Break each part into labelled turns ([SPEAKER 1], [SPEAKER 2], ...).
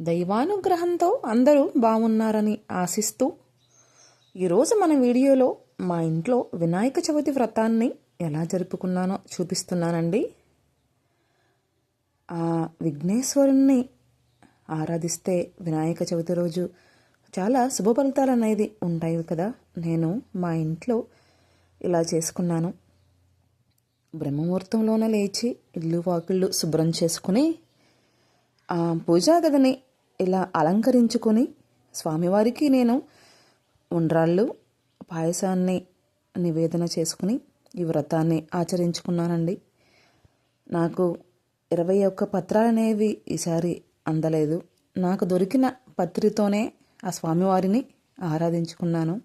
[SPEAKER 1] దైవానుగ్రహంతో అందరూ బాగున్నారని ఆశిస్తూ ఈరోజు మన వీడియోలో మా ఇంట్లో వినాయక చవితి వ్రతాన్ని ఎలా జరుపుకున్నానో చూపిస్తున్నానండి. ఆ విఘ్నేశ్వరుణ్ణి ఆరాధిస్తే వినాయక చవితి రోజు చాలా శుభ ఫలితాలు అనేది ఉంటాయి కదా. నేను మా ఇంట్లో ఇలా చేసుకున్నాను. బ్రహ్మముహూర్తంలోనే లేచి ఇల్లు వాకిళ్ళు శుభ్రం చేసుకుని ఆ పూజా గదిని ఇలా అలంకరించుకొని స్వామివారికి నేను ఉండ్రాళ్ళు పాయసాన్ని నివేదన చేసుకుని ఈ వ్రతాన్ని ఆచరించుకున్నానండి. నాకు ఇరవై ఒక్క పత్రాలు అనేవి ఈసారి అందలేదు. నాకు దొరికిన పత్రితోనే ఆ స్వామివారిని ఆరాధించుకున్నాను.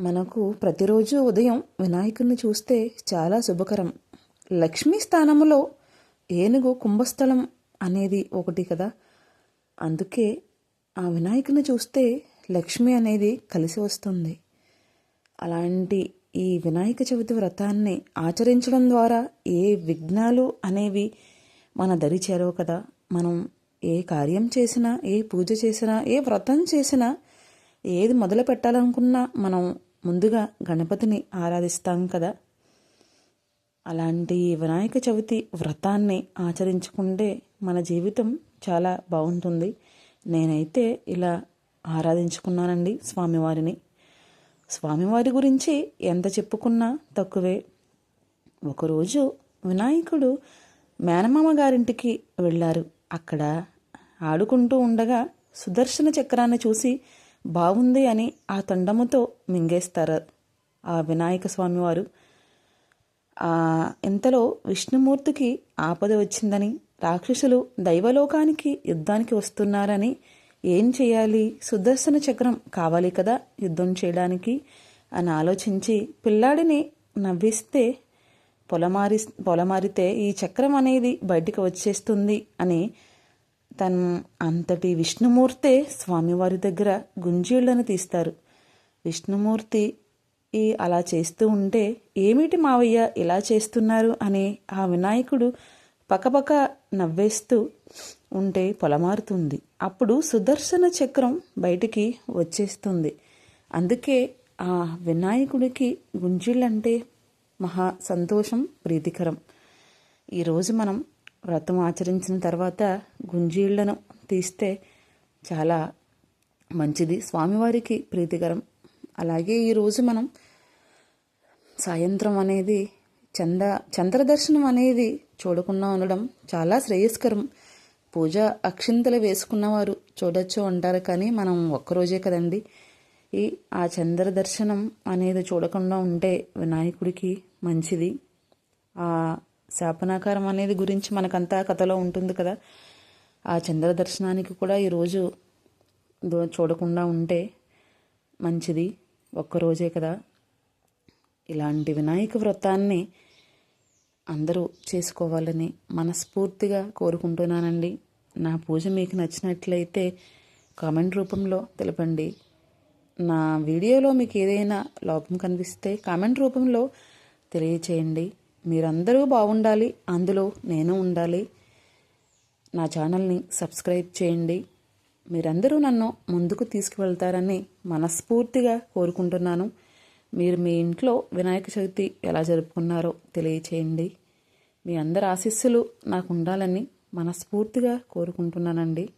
[SPEAKER 1] మనకు ప్రతిరోజు ఉదయం వినాయకుడిని చూస్తే చాలా శుభకరం. లక్ష్మీ స్థానంలో ఏనుగు కుంభస్థలం అనేది ఒకటి కదా. అందుకే ఆ వినాయకుని చూస్తే లక్ష్మి అనేది కలిసి వస్తుంది. అలాంటి ఈ వినాయక చవితి వ్రతాన్ని ఆచరించడం ద్వారా ఏ విఘ్నాలు అనేవి మన దరి చేరవు కదా? మనం ఏ కార్యం చేసినా ఏ పూజ చేసినా ఏ వ్రతం చేసినా ఏది మొదలు పెట్టాలనుకున్నా మనం ముందుగా గణపతిని ఆరాధిస్తాం కదా? అలాంటి వినాయక చవితి వ్రతాన్ని ఆచరించుకుంటే మన జీవితం చాలా బాగుంటుంది. నేనైతే ఇలా ఆరాధించుకున్నానండి స్వామివారిని. స్వామివారి గురించి ఎంత చెప్పుకున్నా తక్కువే. ఒకరోజు వినాయకుడు మేనమామ గారింటికి వెళ్ళారు. అక్కడ ఆడుకుంటూ ఉండగా సుదర్శన చక్రాన్ని చూసి బాగుంది అని ఆ తొండముతో మింగేస్తారు ఆ వినాయక స్వామివారు. ఇంతలో విష్ణుమూర్తికి ఆపద వచ్చిందని రాక్షసులు దైవలోకానికి యుద్ధానికి వస్తున్నారని ఏం చేయాలి? సుదర్శన చక్రం కావాలి కదా యుద్ధం చేయడానికి? అని ఆలోచించి పిల్లాడిని నవ్విస్తే పొలమారి పొలమారితే ఈ చక్రం అనేది బయటికి వచ్చేస్తుంది అని తను అంతటి విష్ణుమూర్తే స్వామివారి దగ్గర గుంజీళ్ళను తీస్తారు. విష్ణుమూర్తి ఈ అలా చేస్తూ ఉంటే ఏమిటి మావయ్య ఇలా చేస్తున్నారు అని ఆ వినాయకుడు పకపక నవ్వేస్తూ ఉంటే పొలమారుతుంది. అప్పుడు సుదర్శన చక్రం బయటికి వచ్చేస్తుంది. అందుకే ఆ వినాయకుడికి గుంజిళ్ళంటే మహా సంతోషం ప్రీతికరం. ఈరోజు మనం వ్రతం ఆచరించిన తర్వాత గుంజీళ్ళను తీస్తే చాలా మంచిది. స్వామివారికి ప్రీతికరం. అలాగే ఈరోజు మనం సాయంత్రం అనేది చంద చంద్రదర్శనం అనేది చూడకుండా ఉండడం చాలా శ్రేయస్కరం. పూజ అక్షింతలు వేసుకున్నవారు చూడొచ్చు అంటారు కానీ మనం ఒక్కరోజే కదండి. ఈ ఆ చంద్ర దర్శనం అనేది చూడకుండా ఉంటే వినాయకుడికి మంచిది. ఆ శాపనాకారం అనేది గురించి మనకంతా కథలో ఉంటుంది కదా. ఆ చంద్ర దర్శనానికి కూడా ఈరోజు చూడకుండా ఉంటే మంచిది. ఒక్కరోజే కదా. ఇలాంటి వినాయక వ్రతాన్ని అందరూ చేసుకోవాలని మనస్ఫూర్తిగా కోరుకుంటున్నానండి. నా పూజ మీకు నచ్చినట్లయితే కామెంట్ రూపంలో తెలపండి. నా వీడియోలో మీకు ఏదైనా లోపం కనిపిస్తే కామెంట్ రూపంలో తెలియచేయండి. మీరందరూ బాగుండాలి అందులో నేను ఉండాలి. నా ఛానల్ని సబ్స్క్రైబ్ చేయండి. మీరందరూ నన్ను ముందుకు తీసుకువెళ్తారని మనస్ఫూర్తిగా కోరుకుంటున్నాను. మీరు మీ ఇంట్లో వినాయక చవితి ఎలా జరుపుకున్నారో తెలియచేయండి. మీ అందరి ఆశీస్సులు నాకు ఉండాలని మనస్ఫూర్తిగా కోరుకుంటున్నానండి.